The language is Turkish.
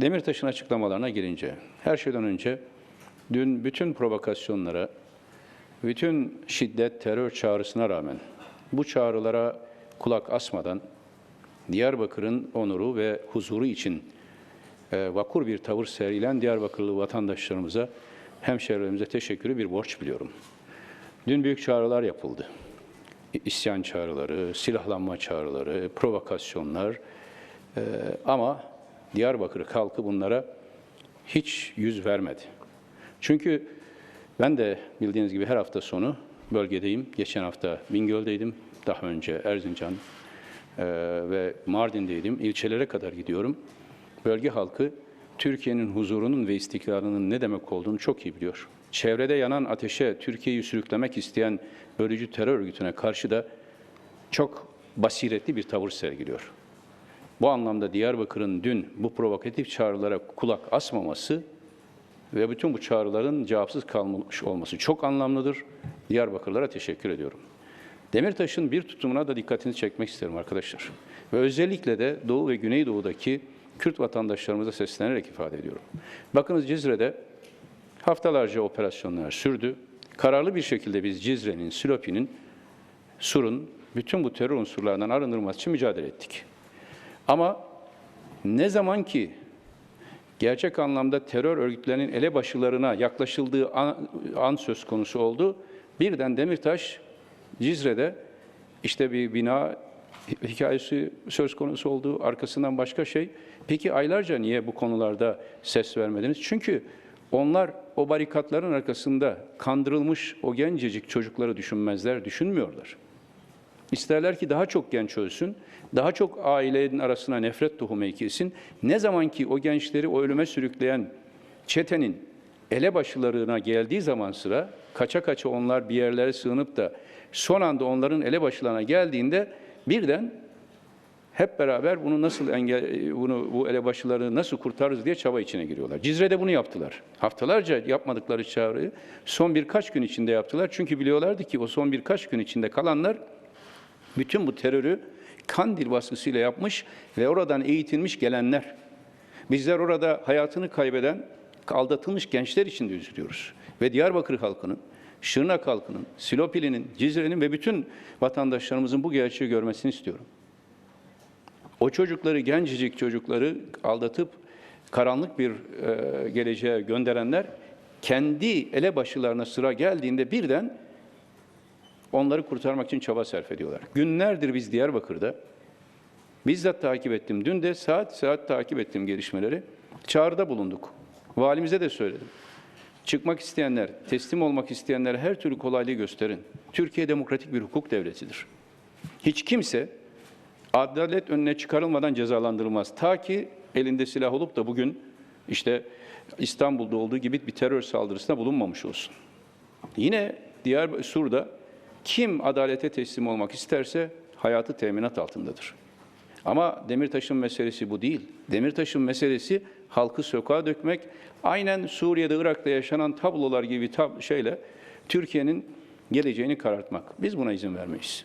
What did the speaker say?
Demirtaş'ın açıklamalarına gelince, her şeyden önce dün bütün provokasyonlara, bütün şiddet, terör çağrısına rağmen bu çağrılara kulak asmadan Diyarbakır'ın onuru ve huzuru için e, vakur bir tavır sergilen Diyarbakırlı vatandaşlarımıza, hemşehrilerimize teşekkürü bir borç biliyorum. Dün büyük çağrılar yapıldı. İsyan çağrıları, silahlanma çağrıları, provokasyonlar E, ama Diyarbakır halkı bunlara hiç yüz vermedi. Çünkü ben de bildiğiniz gibi her hafta sonu bölgedeyim. Geçen hafta Bingöl'deydim, daha önce Erzincan e, ve Mardin'deydim. İlçelere kadar gidiyorum. Bölge halkı Türkiye'nin huzurunun ve istikrarının ne demek olduğunu çok iyi biliyor. Çevrede yanan ateşe Türkiye'yi sürüklemek isteyen bölücü terör örgütüne karşı da çok basiretli bir tavır sergiliyor. Bu anlamda Diyarbakır'ın dün bu provokatif çağrılara kulak asmaması ve bütün bu çağrıların cevapsız kalmış olması çok anlamlıdır. Diyarbakırlara teşekkür ediyorum. Demirtaş'ın bir tutumuna da dikkatini çekmek isterim arkadaşlar. Ve özellikle de Doğu ve Güneydoğu'daki Kürt vatandaşlarımıza seslenerek ifade ediyorum. Bakınız Cizre'de haftalarca operasyonlar sürdü. Kararlı bir şekilde biz Cizre'nin, Silopi'nin, Sur'un bütün bu terör unsurlarından arındırılması için mücadele ettik. Ama ne zaman ki gerçek anlamda terör örgütlerinin elebaşılarına yaklaşıldığı an, an söz konusu oldu. Birden Demirtaş Cizre'de işte bir bina hikayesi söz konusu oldu. Arkasından başka şey. Peki aylarca niye bu konularda ses vermediniz? Çünkü onlar o barikatların arkasında kandırılmış o gencecik çocukları düşünmezler, düşünmüyorlar. İsterler ki daha çok genç ölsün, daha çok ailenin arasına nefret tohumu ekilsin. Ne zaman ki o gençleri o ölüme sürükleyen çetenin elebaşılarına geldiği zaman sıra, kaça kaça onlar bir yerlere sığınıp da son anda onların elebaşılarına geldiğinde birden hep beraber bunu nasıl engel, bunu bu elebaşıları nasıl kurtarırız diye çaba içine giriyorlar. Cizre'de bunu yaptılar. Haftalarca yapmadıkları çağrıyı son birkaç gün içinde yaptılar. Çünkü biliyorlardı ki o son birkaç gün içinde kalanlar bütün bu terörü Kandil baskısıyla yapmış ve oradan eğitilmiş gelenler. Bizler orada hayatını kaybeden, aldatılmış gençler için de üzülüyoruz. Ve Diyarbakır halkının, Şırnak halkının, Silopili'nin, Cizre'nin ve bütün vatandaşlarımızın bu gerçeği görmesini istiyorum. O çocukları, gencecik çocukları aldatıp karanlık bir e, geleceğe gönderenler kendi elebaşılarına sıra geldiğinde birden onları kurtarmak için çaba sarf ediyorlar. Günlerdir biz Diyarbakır'da bizzat takip ettim. Dün de saat saat takip ettim gelişmeleri. Çağrıda bulunduk. Valimize de söyledim. Çıkmak isteyenler, teslim olmak isteyenlere her türlü kolaylığı gösterin. Türkiye demokratik bir hukuk devletidir. Hiç kimse adalet önüne çıkarılmadan cezalandırılmaz. Ta ki elinde silah olup da bugün işte İstanbul'da olduğu gibi bir terör saldırısına bulunmamış olsun. Yine diğer Sur'da kim adalete teslim olmak isterse hayatı teminat altındadır. Ama Demirtaş'ın meselesi bu değil. Demirtaş'ın meselesi halkı sokağa dökmek, aynen Suriye'de, Irak'ta yaşanan tablolar gibi tab şeyle Türkiye'nin geleceğini karartmak. Biz buna izin vermeyiz.